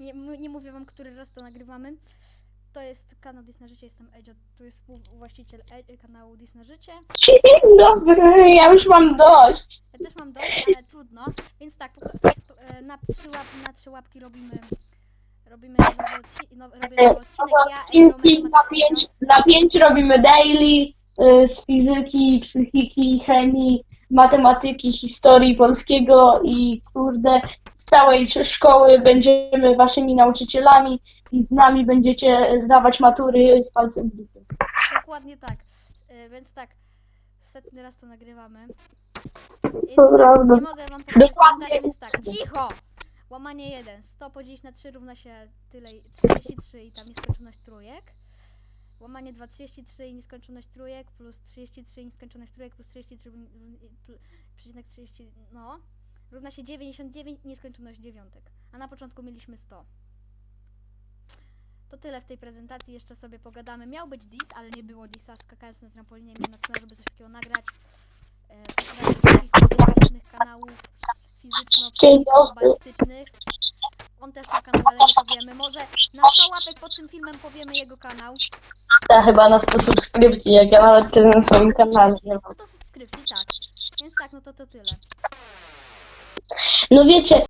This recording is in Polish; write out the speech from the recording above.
Nie, nie mówię wam, który raz to nagrywamy. To jest kanał Disney Życie, jestem Edzio, to jest właściciel e- kanału Disney Życie. Dzień dobry, ja już mam dość. Ja też mam dość, ale trudno. Więc tak, e, na, trzy łap, na trzy łapki robimy robimy nowy odcinek, no, robię nowy odcinek. Ja, Edzio, na pięć, na pięć robimy daily z fizyki, psychiki, chemii, matematyki, historii polskiego i kurde, z całej szkoły będziemy waszymi nauczycielami i z nami będziecie zdawać matury z palcem w dupie. Dokładnie tak. E, więc tak, setny raz to nagrywamy. To Więc tak, prawda. nie mogę wam powiedzieć Dokładnie. prezentacji, więc tak, cicho! Łamanie 1. 100 podzielić na 3 równa się tyle, i- 33 i tam nieskończoność trójek. Łamanie 2, 33 i nieskończoność trójek plus 33 i nieskończoność trójek plus 33 i- i- pl- przecinek 30, no. Równa się 99 i nieskończoność dziewiątek. A na początku mieliśmy 100. To tyle w tej prezentacji, jeszcze sobie pogadamy. Miał być dis, ale nie było disa, skakając na trampolinie, miałem napisane, żeby coś takiego nagrać. E, wszystkich kanałów fizyczno-balistycznych. On też powiemy. Może na 100 łapek pod tym filmem powiemy jego kanał. Ja chyba na 100 subskrypcji, jak ja nawet tyle na swoim kanale nie mam. No to subskrypcji, tak. Więc tak, no to to tyle. No wiecie,